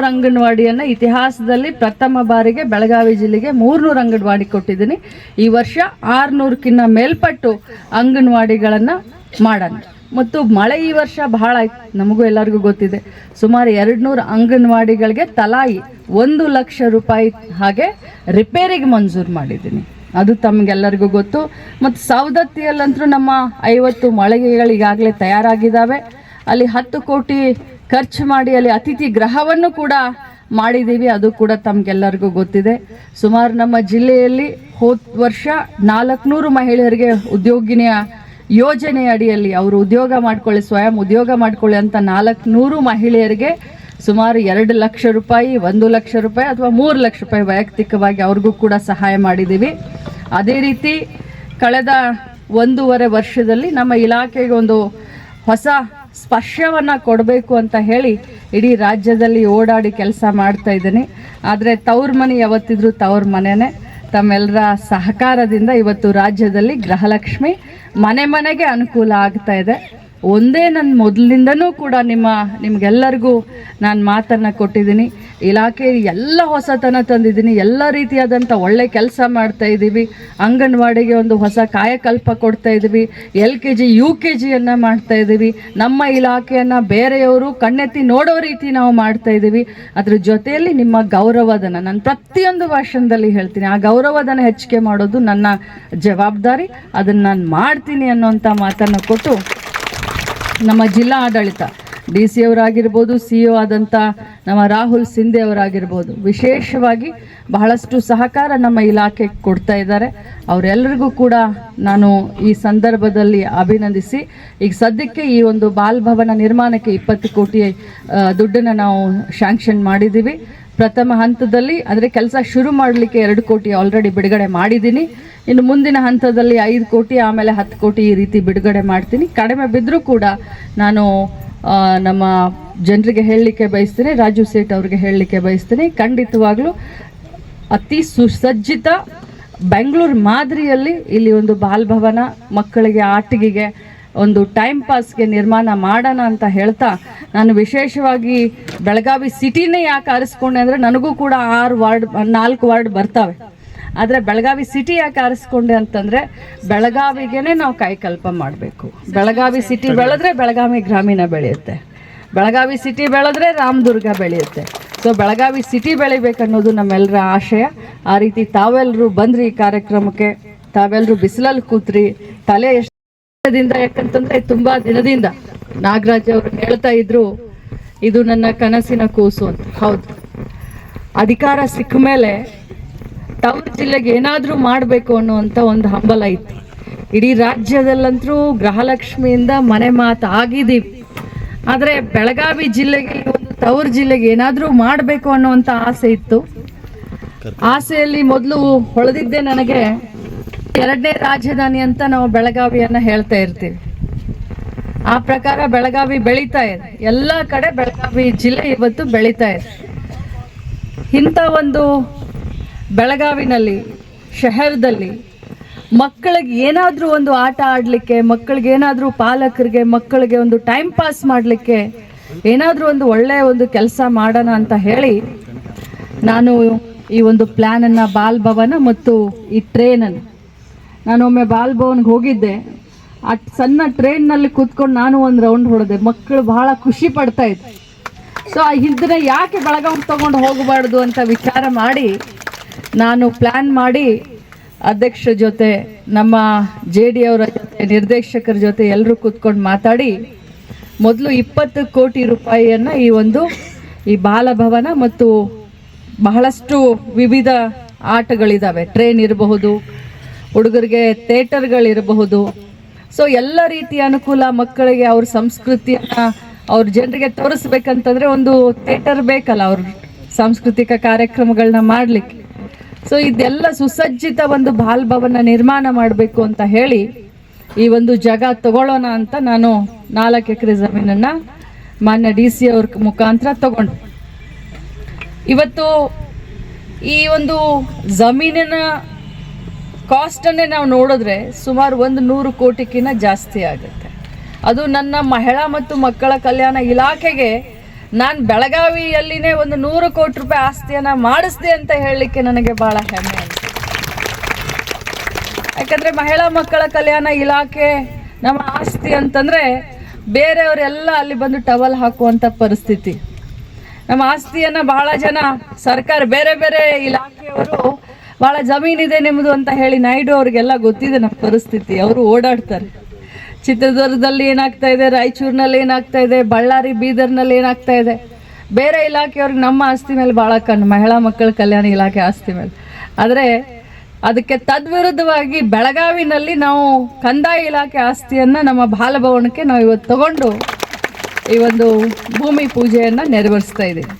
ಮೂರ್ನೂರು ಅಂಗನವಾಡಿಯನ್ನು ಇತಿಹಾಸದಲ್ಲಿ ಪ್ರಥಮ ಬಾರಿಗೆ ಬೆಳಗಾವಿ ಜಿಲ್ಲೆಗೆ ಮೂರ್ನೂರು ಅಂಗನವಾಡಿ ಕೊಟ್ಟಿದ್ದೀನಿ. ಈ ವರ್ಷ ಆರುನೂರಕ್ಕಿಂತ ಮೇಲ್ಪಟ್ಟು ಅಂಗನವಾಡಿಗಳನ್ನು ಮಾಡೋಣ. ಮತ್ತು ಮಳೆ ಈ ವರ್ಷ ಬಹಳ ಆಯ್ತು, ನಮಗೂ ಎಲ್ಲರಿಗೂ ಗೊತ್ತಿದೆ. ಸುಮಾರು ಎರಡು ನೂರು ಅಂಗನವಾಡಿಗಳಿಗೆ ತಲಾಯಿ ಒಂದು ಲಕ್ಷ ರೂಪಾಯಿ ಹಾಗೆ ರಿಪೇರಿಗೆ ಮಂಜೂರು ಮಾಡಿದ್ದೀನಿ. ಅದು ತಮಗೆಲ್ಲರಿಗೂ ಗೊತ್ತು. ಮತ್ತು ಸವದತ್ತಿಯಲ್ಲಂತೂ ನಮ್ಮ ಐವತ್ತು ಮಳಿಗೆಗಳು ಈಗಾಗಲೇ ತಯಾರಾಗಿದ್ದಾವೆ. ಅಲ್ಲಿ ಹತ್ತು ಕೋಟಿ ಖರ್ಚು ಮಾಡಿ ಅಲ್ಲಿ ಅತಿಥಿ ಗ್ರಹವನ್ನು ಕೂಡ ಮಾಡಿದ್ದೀವಿ. ಅದು ಕೂಡ ತಮಗೆಲ್ಲರಿಗೂ ಗೊತ್ತಿದೆ. ಸುಮಾರು ನಮ್ಮ ಜಿಲ್ಲೆಯಲ್ಲಿ ಹೋದ ವರ್ಷ ನಾಲ್ಕುನೂರು ಮಹಿಳೆಯರಿಗೆ ಉದ್ಯೋಗಿನಿಯ ಯೋಜನೆ ಅಡಿಯಲ್ಲಿ ಅವರು ಉದ್ಯೋಗ ಮಾಡ್ಕೊಳ್ಳಿ, ಸ್ವಯಂ ಉದ್ಯೋಗ ಮಾಡ್ಕೊಳ್ಳಿ ಅಂತ ನಾಲ್ಕುನೂರು ಮಹಿಳೆಯರಿಗೆ ಸುಮಾರು ಎರಡು ಲಕ್ಷ ರೂಪಾಯಿ, ಒಂದು ಲಕ್ಷ ರೂಪಾಯಿ ಅಥವಾ ಮೂರು ಲಕ್ಷ ರೂಪಾಯಿ ವೈಯಕ್ತಿಕವಾಗಿ ಅವ್ರಿಗೂ ಕೂಡ ಸಹಾಯ ಮಾಡಿದ್ದೀವಿ. ಅದೇ ರೀತಿ ಕಳೆದ ಒಂದೂವರೆ ವರ್ಷದಲ್ಲಿ ನಮ್ಮ ಇಲಾಖೆಗೆ ಒಂದು ಹೊಸ ಸ್ಪರ್ಶವನ್ನು ಕೊಡಬೇಕು ಅಂತ ಹೇಳಿ ಇಡೀ ರಾಜ್ಯದಲ್ಲಿ ಓಡಾಡಿ ಕೆಲಸ ಮಾಡ್ತಾ ಇದ್ದೀನಿ. ಆದರೆ ತವ್ರ ಮನೆ ಯಾವತ್ತಿದ್ರು ತವ್ರ ಮನೆಯೇ ತಮ್ಮೆಲ್ಲರ ಸಹಕಾರದಿಂದ ಇವತ್ತು ರಾಜ್ಯದಲ್ಲಿ ಗೃಹಲಕ್ಷ್ಮಿ ಮನೆ ಮನೆಗೆ ಅನುಕೂಲ ಆಗ್ತಾ ಇದೆ. ಒಂದೇ ನನ್ನ ಮೊದಲಿಂದನೂ ಕೂಡ ನಿಮ್ಮ, ನಿಮಗೆಲ್ಲರಿಗೂ ನಾನು ಮಾತನ್ನು ಕೊಟ್ಟಿದ್ದೀನಿ. ಇಲಾಖೆ ಎಲ್ಲ ಹೊಸತನ ತಂದಿದ್ದೀನಿ, ಎಲ್ಲ ರೀತಿಯಾದಂಥ ಒಳ್ಳೆ ಕೆಲಸ ಮಾಡ್ತಾ ಇದ್ದೀವಿ ಅಂಗನವಾಡಿಗೆ ಒಂದು ಹೊಸ ಕಾಯಕಲ್ಪ ಕೊಡ್ತಾ ಇದ್ದೀವಿ L K G, U K ಜಿಯನ್ನು ಮಾಡ್ತಾ ಇದ್ದೀವಿ ನಮ್ಮ ಇಲಾಖೆಯನ್ನು ಬೇರೆಯವರು ಕಣ್ಣೆತ್ತಿ ನೋಡೋ ರೀತಿ ನಾವು ಮಾಡ್ತಾ ಇದ್ದೀವಿ ಅದ್ರ ಜೊತೆಯಲ್ಲಿ ನಿಮ್ಮ ಗೌರವಧನ ನಾನು ಪ್ರತಿಯೊಂದು ಭಾಷಣದಲ್ಲಿ ಹೇಳ್ತೀನಿ, ಆ ಗೌರವಧನ ಹೆಚ್ಚಿಗೆ ಮಾಡೋದು ನನ್ನ ಜವಾಬ್ದಾರಿ. ಅದನ್ನು ನಾನು ಮಾಡ್ತೀನಿ ಅನ್ನೋಂಥ ಮಾತನ್ನು ಕೊಟ್ಟು ನಮ್ಮ ಜಿಲ್ಲಾ ಆಡಳಿತ ಡಿ ಸಿ ಅವರಾಗಿರ್ಬೋದು, ಸಿ ಒ ಆದಂಥ ನಮ್ಮ ರಾಹುಲ್ ಸಿಂಧೆ ಅವರಾಗಿರ್ಬೋದು, ವಿಶೇಷವಾಗಿ ಬಹಳಷ್ಟು ಸಹಕಾರ ನಮ್ಮ ಇಲಾಖೆಗೆ ಕೊಡ್ತಾ ಇದ್ದಾರೆ. ಅವರೆಲ್ಲರಿಗೂ ಕೂಡ ನಾನು ಈ ಸಂದರ್ಭದಲ್ಲಿ ಅಭಿನಂದಿಸಿ, ಈಗ ಸದ್ಯಕ್ಕೆ ಈ ಒಂದು ಬಾಲ್ಭವನ ನಿರ್ಮಾಣಕ್ಕೆ ಇಪ್ಪತ್ತು ಕೋಟಿ ದುಡ್ಡನ್ನು ನಾವು ಶ್ಯಾಂಕ್ಷನ್ ಮಾಡಿದ್ದೀವಿ. ಪ್ರಥಮ ಹಂತದಲ್ಲಿ ಅಂದರೆ ಕೆಲಸ ಶುರು ಮಾಡಲಿಕ್ಕೆ ಎರಡು ಕೋಟಿ ಆಲ್ರೆಡಿ ಬಿಡುಗಡೆ ಮಾಡಿದ್ದೀನಿ. ಇನ್ನು ಮುಂದಿನ ಹಂತದಲ್ಲಿ ಐದು ಕೋಟಿ, ಆಮೇಲೆ ಹತ್ತು ಕೋಟಿ ಈ ರೀತಿ ಬಿಡುಗಡೆ ಮಾಡ್ತೀನಿ. ಕಡಿಮೆ ಬಿದ್ದರೂ ಕೂಡ ನಾನು ನಮ್ಮ ಜನರಿಗೆ ಹೇಳಲಿಕ್ಕೆ ಬಯಸ್ತೀನಿ, ರಾಜು ಸೇಠ್ ಅವರಿಗೆ ಹೇಳಲಿಕ್ಕೆ ಬಯಸ್ತೀನಿ. ಖಂಡಿತವಾಗ್ಲೂ ಅತಿ ಸುಸಜ್ಜಿತ ಬೆಂಗಳೂರು ಮಾದರಿಯಲ್ಲಿ ಇಲ್ಲಿ ಒಂದು ಬಾಲ್ಭವನ ಮಕ್ಕಳಿಗೆ ಆಟಿಕೆಗೆ ಒಂದು ಟೈಮ್ ಪಾಸ್ಗೆ ನಿರ್ಮಾಣ ಮಾಡೋಣ ಅಂತ ಹೇಳ್ತಾ ನಾನು ವಿಶೇಷವಾಗಿ ಬೆಳಗಾವಿ ಸಿಟಿನೇ ಯಾಕೆ ಆರಿಸ್ಕೊಂಡೆ ಅಂದರೆ ನನಗೂ ಕೂಡ ಆರು ವಾರ್ಡ್, ನಾಲ್ಕು ವಾರ್ಡ್ ಬರ್ತವೆ. ಆದರೆ ಬೆಳಗಾವಿ ಸಿಟಿ ಯಾಕೆ ಆರಿಸ್ಕೊಂಡೆ ಅಂತಂದರೆ ಬೆಳಗಾವಿಗೇನೆ ನಾವು ಕೈಕಲ್ಪ ಮಾಡಬೇಕು. ಬೆಳಗಾವಿ ಸಿಟಿ ಬೆಳೆದ್ರೆ ಬೆಳಗಾವಿ ಗ್ರಾಮೀಣ ಬೆಳೆಯುತ್ತೆ. ಬೆಳಗಾವಿ ಸಿಟಿ ಬೆಳೆದ್ರೆ ರಾಮದುರ್ಗ ಬೆಳೆಯುತ್ತೆ. ಸೊ ಬೆಳಗಾವಿ ಸಿಟಿ ಬೆಳಿಬೇಕನ್ನೋದು ನಮ್ಮೆಲ್ಲರ ಆಶಯ. ಆ ರೀತಿ ತಾವೆಲ್ಲರೂ ಬಂದ್ರಿ ಈ ಕಾರ್ಯಕ್ರಮಕ್ಕೆ. ತಾವೆಲ್ಲರೂ ಬಿಸಿಲಲ್ಲಿ ಕೂತ್ರಿ. ತಲೆ ಎಷ್ಟದಿಂದ, ಯಾಕಂತಂದ್ರೆ ತುಂಬಾ ದಿನದಿಂದ ನಾಗರಾಜ್ ಅವರು ಹೇಳ್ತಾ ಇದ್ರು, ಇದು ನನ್ನ ಕನಸಿನ ಕೂಸು ಅಂತ. ಹೌದು. ಅಧಿಕಾರ ಸಿಕ್ಕ ಮೇಲೆ ತವ್ರ ಜಿಲ್ಲೆಗೆ ಏನಾದರೂ ಮಾಡಬೇಕು ಅನ್ನುವಂಥ ಒಂದು ಹಂಬಲ ಇತ್ತು. ಇಡೀ ರಾಜ್ಯದಲ್ಲಂತರೂ ಗೃಹಲಕ್ಷ್ಮಿಯಿಂದ ಮನೆ ಮಾತು ಆಗಿದ್ದೀವಿ ಆದರೆ ಬೆಳಗಾವಿ ಜಿಲ್ಲೆಗೆ ಒಂದು ತವ್ರ ಜಿಲ್ಲೆಗೆ ಏನಾದರೂ ಮಾಡಬೇಕು ಅನ್ನುವಂಥ ಆಸೆ ಇತ್ತು. ಆಸೆಯಲ್ಲಿ ಮೊದಲು ಹೊಳೆದಿದ್ದೆ ನನಗೆ ಎರಡನೇ ರಾಜಧಾನಿ ಅಂತ ನಾವು ಬೆಳಗಾವಿಯನ್ನ ಹೇಳ್ತಾ ಇರ್ತೀವಿ. ಆ ಪ್ರಕಾರ ಬೆಳಗಾವಿ ಬೆಳೀತಾ ಇದೆ. ಎಲ್ಲ ಕಡೆ ಬೆಳಗಾವಿ ಜಿಲ್ಲೆ ಇವತ್ತು ಬೆಳೀತಾ ಇದೆ. ಇಂಥ ಒಂದು ಬೆಳಗಾವಿನಲ್ಲಿ, ಶಹರದಲ್ಲಿ ಮಕ್ಕಳಿಗೆ ಏನಾದರೂ ಒಂದು ಆಟ ಆಡಲಿಕ್ಕೆ, ಮಕ್ಕಳಿಗೆ ಏನಾದರೂ ಪಾಲಕರಿಗೆ, ಮಕ್ಕಳಿಗೆ ಒಂದು ಟೈಮ್ ಪಾಸ್ ಮಾಡಲಿಕ್ಕೆ ಏನಾದರೂ ಒಂದು ಒಳ್ಳೆಯ ಒಂದು ಕೆಲಸ ಮಾಡೋಣ ಅಂತ ಹೇಳಿ ನಾನು ಈ ಒಂದು ಪ್ಲ್ಯಾನನ್ನು ಬಾಲ್ ಭವನ ಮತ್ತು ಈ ಟ್ರೈನನ್ನು ನಾನೊಮ್ಮೆ ಬಾಲ್ ಭವನ್ಗೆ ಹೋಗಿದ್ದೆ. ಆ ಸಣ್ಣ ಟ್ರೈನ್ನಲ್ಲಿ ಕೂತ್ಕೊಂಡು ನಾನು ಒಂದು ರೌಂಡ್ ಹೊಡೆದೆ. ಮಕ್ಕಳು ಬಹಳ ಖುಷಿ ಪಡ್ತಾ ಇದ್ರು. ಸೊ ಇದನ್ನ ಯಾಕೆ ಬೆಳಗಾವಿ ತಗೊಂಡು ಹೋಗಬಾರ್ದು ಅಂತ ವಿಚಾರ ಮಾಡಿ ನಾನು ಪ್ಲ್ಯಾನ್ ಮಾಡಿ ಅಧ್ಯಕ್ಷರ ಜೊತೆ, ನಮ್ಮ ಜೆ ಡಿ ಅವರ ಜೊತೆ, ನಿರ್ದೇಶಕರ ಜೊತೆ ಎಲ್ಲರೂ ಕೂತ್ಕೊಂಡು ಮಾತಾಡಿ, ಮೊದಲು ಇಪ್ಪತ್ತು ಕೋಟಿ ರೂಪಾಯಿಯನ್ನು ಈ ಒಂದು ಈ ಬಾಲಭವನ ಮತ್ತು ಬಹಳಷ್ಟು ವಿವಿಧ ಆಟಗಳಿದ್ದಾವೆ ಟ್ರೈನ್ ಇರಬಹುದು, ಹುಡುಗರಿಗೆ ಥೇಟರ್ಗಳಿರಬಹುದು ಸೊ ಎಲ್ಲ ರೀತಿಯ ಅನುಕೂಲ ಮಕ್ಕಳಿಗೆ ಅವ್ರ ಸಂಸ್ಕೃತಿಯನ್ನು ಅವ್ರ ಜನರಿಗೆ ತೋರಿಸ್ಬೇಕಂತಂದರೆ ಒಂದು ಥೇಟರ್ ಬೇಕಲ್ಲ ಅವ್ರ ಸಾಂಸ್ಕೃತಿಕ ಕಾರ್ಯಕ್ರಮಗಳನ್ನ ಮಾಡಲಿಕ್ಕೆ. ಸೊ ಇದೆಲ್ಲ ಸುಸಜ್ಜಿತ ಒಂದು ಬಾಲ್ ಭವನ ನಿರ್ಮಾಣ ಮಾಡಬೇಕು ಅಂತ ಹೇಳಿ ಈ ಒಂದು ಜಾಗ ತಗೊಳ್ಳೋಣ ಅಂತ ನಾನು ನಾಲ್ಕು ಎಕರೆ ಜಮೀನನ್ನು ಮಾನ್ಯ ಡಿ ಸಿ ಅವ್ರ ಮುಖಾಂತರ ತಗೊಂಡು. ಇವತ್ತು ಈ ಒಂದು ಜಮೀನಿನ ಕಾಸ್ಟನ್ನೇ ನಾವು ನೋಡಿದ್ರೆ ಸುಮಾರು ಒಂದು ನೂರು ಕೋಟಿಗಿಂತ ಜಾಸ್ತಿ ಆಗುತ್ತೆ. ಅದು ನನ್ನ ಮಹಿಳಾ ಮತ್ತು ಮಕ್ಕಳ ಕಲ್ಯಾಣ ಇಲಾಖೆಗೆ ನಾನು ಬೆಳಗಾವಿಯಲ್ಲಿನೇ ಒಂದು ನೂರು ಕೋಟಿ ರೂಪಾಯಿ ಆಸ್ತಿಯನ್ನ ಮಾಡಿಸ್ದೆ ಅಂತ ಹೇಳಲಿಕ್ಕೆ ನನಗೆ ಬಹಳ ಹೆಮ್ಮೆ ಅನ್ಸುತ್ತೆ. ಯಾಕಂದ್ರೆ ಮಹಿಳಾ ಮಕ್ಕಳ ಕಲ್ಯಾಣ ಇಲಾಖೆ ನಮ್ಮ ಆಸ್ತಿ ಅಂತಂದ್ರೆ ಬೇರೆಯವರೆಲ್ಲ ಅಲ್ಲಿ ಬಂದು ಟವಲ್ ಹಾಕುವಂಥ ಪರಿಸ್ಥಿತಿ. ನಮ್ಮ ಆಸ್ತಿಯನ್ನ ಬಹಳ ಜನ ಸರ್ಕಾರ ಬೇರೆ ಬೇರೆ ಇಲಾಖೆಯವರು ಬಹಳ ಜಮೀನಿದೆ ನಿಮ್ಮದು ಅಂತ ಹೇಳಿ ನಾಯ್ಡು ಅವ್ರಿಗೆಲ್ಲ ಗೊತ್ತಿದೆ ನಮ್ಮ ಪರಿಸ್ಥಿತಿ. ಅವರು ಓಡಾಡ್ತಾರೆ. ಚಿತ್ರದುರ್ಗದಲ್ಲಿ ಏನಾಗ್ತಾ ಇದೆ, ರಾಯಚೂರಿನಲ್ಲಿ ಏನಾಗ್ತಾ ಇದೆ, ಬಳ್ಳಾರಿ, ಬೀದರ್ನಲ್ಲಿ ಏನಾಗ್ತಾ ಇದೆ? ಬೇರೆ ಇಲಾಖೆಯವ್ರಿಗೆ ನಮ್ಮ ಆಸ್ತಿ ಮೇಲೆ ಭಾಳ ಕಣ್ಣು ಮಹಿಳಾ ಮಕ್ಕಳ ಕಲ್ಯಾಣ ಇಲಾಖೆ ಆಸ್ತಿ ಮೇಲೆ. ಆದರೆ ಅದಕ್ಕೆ ತದ್ವಿರುದ್ಧವಾಗಿ ಬೆಳಗಾವಿನಲ್ಲಿ ನಾವು ಕಂದಾಯ ಇಲಾಖೆ ಆಸ್ತಿಯನ್ನು ನಮ್ಮ ಬಾಲಭವನಕ್ಕೆ ನಾವು ಇವತ್ತು ತಗೊಂಡು ಈ ಒಂದು ಭೂಮಿ ಪೂಜೆಯನ್ನು ನೆರವೇರಿಸ್ತಾ ಇದ್ದೀವಿ.